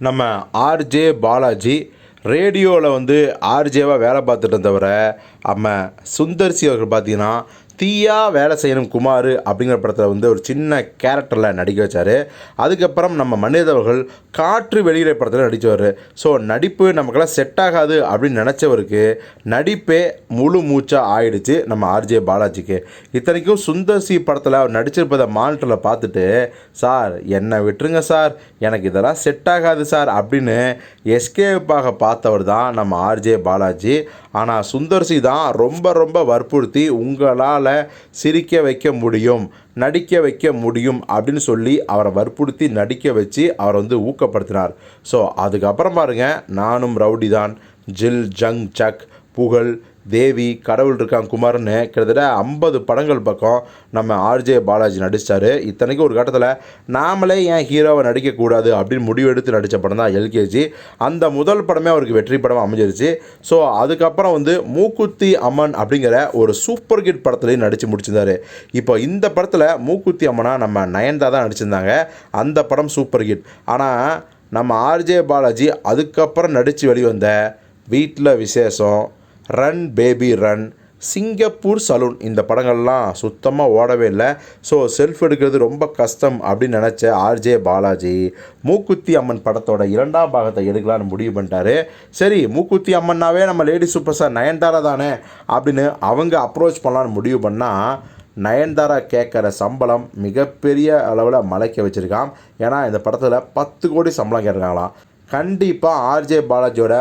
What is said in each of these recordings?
நம்ம ஆர்ஜே பாலாஜி ரேடியோவில் வந்து ஆர்ஜேவாக வேலை பார்த்துட்டு இருந்தவரை நம்ம சுந்தர்சி அவர்கள் பார்த்தீங்கன்னா தீயா வேலை செய்யணும் குமார் அப்படிங்கிற படத்தில் வந்து ஒரு சின்ன கேரக்டரில் நடிக்க வச்சார். அதுக்கப்புறம் நம்ம மனிதவர்கள் காற்று வெளியிட படத்தில் நடித்தவர் ஸோ நடிப்பு நமக்கெல்லாம் செட் ஆகாது அப்படின்னு நினச்சவருக்கு நடிப்பே முழு மூச்சாக ஆயிடுச்சு நம்ம ஆர்ஜே பாலாஜிக்கு. இத்தனைக்கும் சுந்தர் சி படத்தில் அவர் நடிச்சிருப்பதை மானிட்டரில் பார்த்துட்டு சார் என்னை விட்டுருங்க சார். எனக்கு இதெல்லாம் செட் ஆகாது சார். அப்படின்னு எஸ்கேப்பாக பார்த்தவர் தான் நம்ம ஆர்ஜே பாலாஜி. ஆனால் சுந்தர்சி தான் ரொம்ப ரொம்ப வற்புறுத்தி உங்களால் சிரிக்க வைக்க முடியும் நடிக்க வைக்க முடியும் அப்படின்னு சொல்லி அவரை வற்புறுத்தி நடிக்க வச்சு அவரை வந்து ஊக்கப்படுத்தினார். ஸோ அதுக்கப்புறம் பாருங்க நானும் ரவுடி தான் ஜில் ஜங் சக் புகழ் தேவி கடவுள் இருக்கான் குமார்னு கிட்டத்தட்ட ஐம்பது படங்கள் பக்கம் நம்ம ஆர்ஜே பாலாஜி நடித்தார் இத்தனைக்கும் ஒரு கட்டத்தில் நாமளே ஏன் ஹீரோவை நடிக்கக்கூடாது அப்படின்னு முடிவெடுத்து நடித்த படம் தான் எல்கேஜி அந்த முதல் படமே அவருக்கு வெற்றி படமாக அமைஞ்சிருச்சு. ஸோ அதுக்கப்புறம் வந்து மூக்குத்தி அம்மன் அப்படிங்கிற ஒரு சூப்பர் ஹிட் படத்துலையும் நடித்து முடிச்சிருந்தாரு. இப்போ இந்த படத்தில் மூக்குத்தி அம்மனா நம்ம நயன்தா தான் நடிச்சிருந்தாங்க. அந்த படம் சூப்பர் ஹிட். ஆனால் நம்ம ஆர்ஜே பாலாஜி அதுக்கப்புறம் நடித்து வெளிவந்த வீட்டில் விசேஷம் run baby run Singapore saloon இந்த படங்கள்லாம் சுத்தமாக ஓடவே இல்லை. ஸோ செல்ஃப் எடுக்கிறது ரொம்ப கஷ்டம் அப்படின்னு நினச்ச ஆர்ஜே பாலாஜி மூக்குத்தி அம்மன் படத்தோட இரண்டாம் பாகத்தை எடுக்கலான்னு முடிவு பண்ணிட்டாரு. சரி மூக்குத்தி அம்மன்னாவே நம்ம லேடி சூப்பர் ஸ்டார் நயன்தாரா தானே அப்படின்னு அவங்க அப்ரோச் பண்ணலான்னு முடிவு பண்ணால் நயன்தாரா கேட்குற சம்பளம் மிகப்பெரிய அளவில் மலைக்க வச்சுருக்கான் ஏன்னா இந்த படத்தில் பத்து கோடி சம்பளம் கேட்டிருக்காங்களாம். கண்டிப்பாக ஆர்ஜே பாலாஜியோட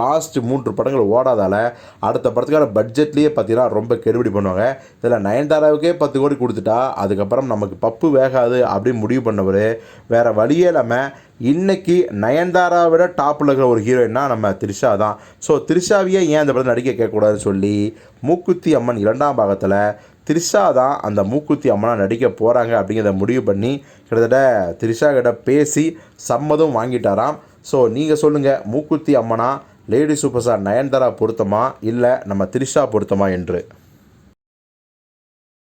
லாஸ்ட்டு மூன்று படங்கள் ஓடாதால் அடுத்த படத்துக்கான பட்ஜெட்லேயே பார்த்தீங்கன்னா ரொம்ப கெடுபிடி பண்ணுவாங்க. இதில் நயன்தாராவுக்கே பத்து கோடி கொடுத்துட்டா அதுக்கப்புறம் நமக்கு பப்பு வேகாது அப்படின்னு முடிவு பண்ணவர். வேறு வழியே இல்லாமல் இன்றைக்கி நயன்தாரா விட டாப்பில் இருக்கிற ஒரு ஹீரோயின்னா நம்ம த்ரிஷா தான். ஸோ த்ரிஷாவையே ஏன் இந்த படத்தில் நடிக்க கேட்கக்கூடாதுன்னு சொல்லி மூக்குத்தி அம்மன் இரண்டாம் பாகத்தில் த்ரிஷா தான் அந்த மூக்குத்தி அம்மனாக நடிக்க போகிறாங்க அப்படிங்கிறத முடிவு பண்ணி கிட்டத்தட்ட த்ரிஷா கிட்ட பேசி சம்மதம் வாங்கிட்டாராம். ஸோ நீங்கள் சொல்லுங்கள் மூக்குத்தி அம்மனா லேடி சூப்பர் ஸ்டார் நயன்தாரா பொருத்தமா? இல்லை நம்ம த்ரிஷா பொருத்தமா என்று?